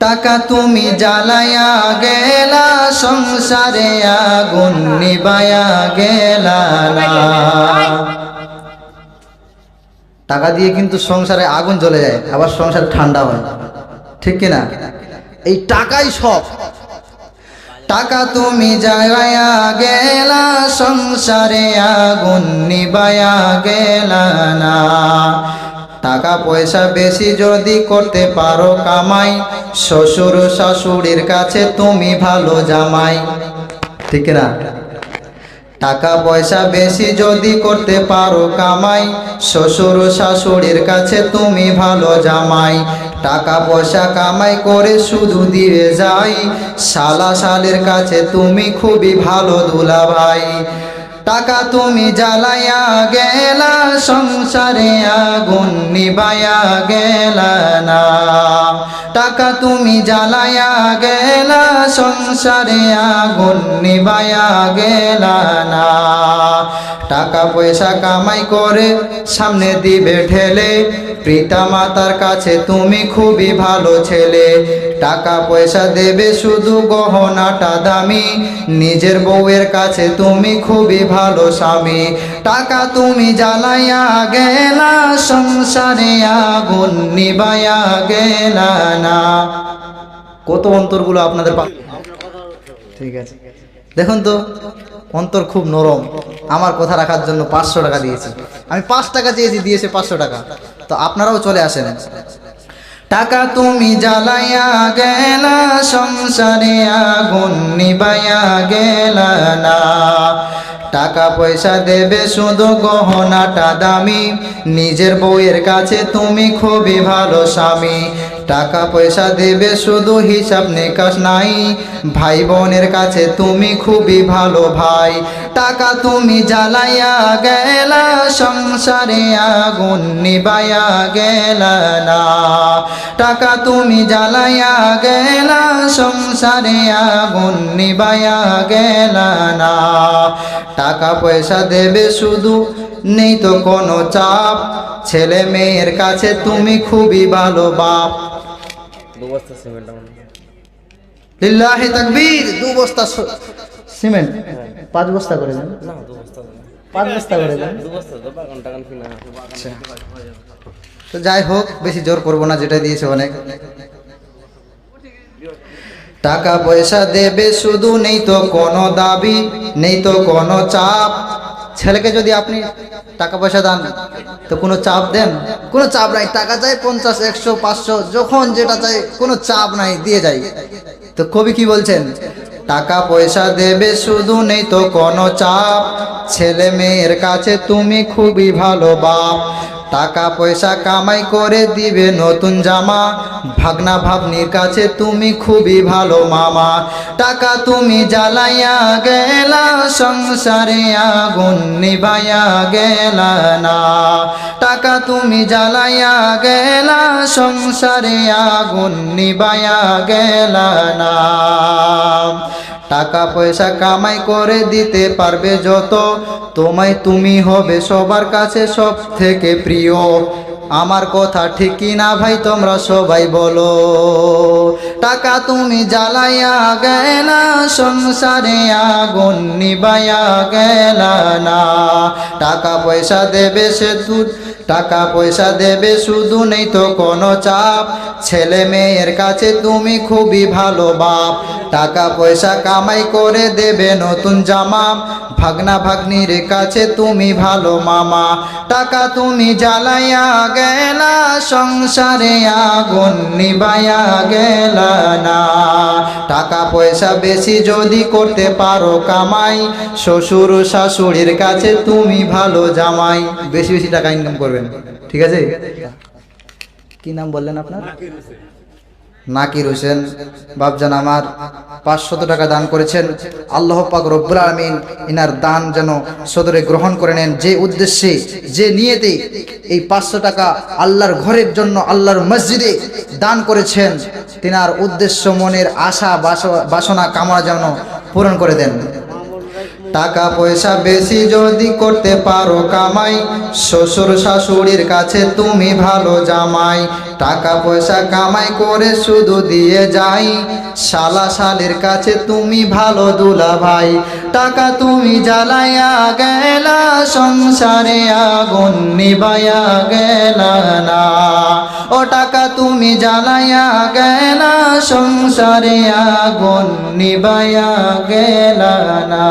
টাকা তুমি জ্বালায়া গেলা, সংসারে আগুন নিবায়া গেলা টাকা দিয়ে কিন্তু সংসারে আগুন জ্বলে যায়, আবার সংসার ঠান্ডা হয়। ঠিক কিনা? এই টাকাই সব। টাকা তুমি জ্বালায়া গেলা, সংসারে আগুন নিবায়া গেলা না। টাকা পয়সা বেশি যদি করতে পারো কামাই। শ্বশুর শাশুড়ির কাছে তুমি ভালো জামাই। ঠিক না টাকা পয়সা বেশি যদি করতে পারো কামাই। শ্বশুর শাশুড়ির কাছে তুমি ভালো জামাই। টাকা পয়সা কামাই করে শুধু দিয়ে যাই। শালা শালের কাছে তুমি খুবই ভালো দুলা ভাই টাকা তুমি জ্বালায়া গেলা, সংসারে আগুন নিবায়া গেলা না। টাকা তুমি জ্বালায়া গেলা, সংসারে আগুন নিবায়া গেলা না। টাকা পয়সা কামাই করে সামনে দিবে ঠেলে পিতা মাতার কাছে তুমি খুবই ভালো ছেলে। টাকা পয়সা দেবে শুধু গহনাটা দামি। নিজের বউয়ের কাছে তুমি খুবই ভালো স্বামী। টাকা তুমি জ্বালাইয়া গেলা, সংসারে আগুন নিবায়া গেলা না। কত অন্তরগুলো আপনাদের ঠিক আছে। দেখুন তো, অন্তর খুব নরম। আমার কথা রাখার জন্য পাঁচশো টাকা দিয়েছি। আমি পাঁচ টাকা চেয়েছি, দিয়েছে পাঁচশো টাকা। তো আপনারাও চলে আসেন। টাকা তুমি জ্বালাইয়া গেলা সংসারে আগুন নিবাইয়া গেলা না। টাকা পয়সা দেবে শুধু গহনাটা দামি। নিজের বউয়ের কাছে তুমি খুবই ভালো স্বামী। টাকা পয়সা দেবে শুধু হিসাব নিকাশ নাই। ভাই বোনের কাছে তুমি খুবই ভালো ভাই। টাকা তুমি জ্বালাইয়া গেলা, সংসারে আগুন নিবাইয়া গেলা না। টাকা তুমি জ্বালাইয়া গেলা, সংসারে আগুন নিবাইয়া গেলা না। টাকা পয়সা দেবে শুধু নেই তো কোনো চাপ। ছেলে মেয়ের কাছে তুমি খুবই ভালো বাপ। লিল্লাহি তাকবীর দু বস্তা সিমেন্ট। পাঁচ বস্তা করে দেন। পাঁচ বস্তা করে দেন। আচ্ছা। তো যাই হোক বেশি জোর করব না যেটা দিয়েছে অনেক। টাকা পয়সা দেবে, শুধু নেই তো কোনো দাবি, নেই তো কোনো চাপ। ছেলেকে যদি আপনি টাকা পয়সা দেন, তো কোনো চাপ দেন? কোনো চাপ নাই, টাকা চাই পঞ্চাশ, একশো, পাঁচশো, যখন যেটা চাই, কোনো চাপ নাই, দিয়ে যাই। তো কবি কি বলছেন? টাকা পয়সা দেবে, শুধু নেই তো কোনো চাপ। ছেলে মেয়ের কাছে তুমি খুবই ভালো বাপ। টাকা পয়সা কামাই করে দিবে নতুন জামা। ভাগনা ভাবনির কাছে তুমি খুবই ভালো মামা। টাকা তুমি জ্বালাইয়া গেলা, সংসারে আগুন নিবাইয়া গেলা না। টাকা তুমি জ্বালাইয়া গেলা, সংসারে আগুন নিবাইয়া গেলা না। টাকা পয়সা কামাই করে দিতে পারবে যত। তোমায় তুমি হবে সবার কাছে সব থেকে প্রিয়। আমার কথা ঠিক না ভাই, তোমরা সবাই বলো। টাকা তুমি জ্বালাইয়া গেলা, সংসারে আগুন নিবাইয়া গেলা না। টাকা পয়সা দেবে সে দু- টাকা পয়সা দেবে শুধু নেই তো কোনো চাপ। ছেলে মেয়ের কাছে তুমি খুবই ভালো বাপ। টাকা পয়সা কামাই করে দেবে নতুন জামা। ভাগনা ভাগ্নির কাছে তুমি ভালো মামা। টাকা তুমি জ্বালাইয়া গেলা, সংসারে আগুন নিবাইয়া গেলা না। টাকা পয়সা বেশি যদি করতে পারো কামাই, শ্বশুর শাশুড়ির কাছে তুমি ভালো জামাই। বেশি বেশি টাকা ইনকাম করবেন। ঠিক আছে? কি নাম বললেন আপনার? নাকির হোসেন বাবজান আমার, পাঁচশত টাকা দান করেছেন। আল্লাহ পাক রব্বুল আলমিন ইনার দান যেন সদরে গ্রহণ করে নেন। যে উদ্দেশ্যে, যে নিয়েতে এই পাঁচশো টাকা আল্লাহর ঘরের জন্য আল্লাহর মসজিদে দান করেছেন, তিনার উদ্দেশ্য, মনের আশা, বাস- বাসনা, কামনা যেন পূরণ করে দেন। টাকা পয়সা বেশি যদি করতে পারো কামাই, শ্বশুর শাশুড়ির কাছে তুমি ভালো জামাই। টাকা পয়সা কামাই করে শুধু দিয়ে যাই। শালা শালের কাছে তুমি ভালো দুলা ভাই। টাকা তুমি জ্বালাইয়া গেলা, সংসারে আগুন নিবাইয়া গেলা না। ও টাকা তুমি জ্বালাইয়া গেলা, সংসারে আগুন নিবাইয়া গেলা না।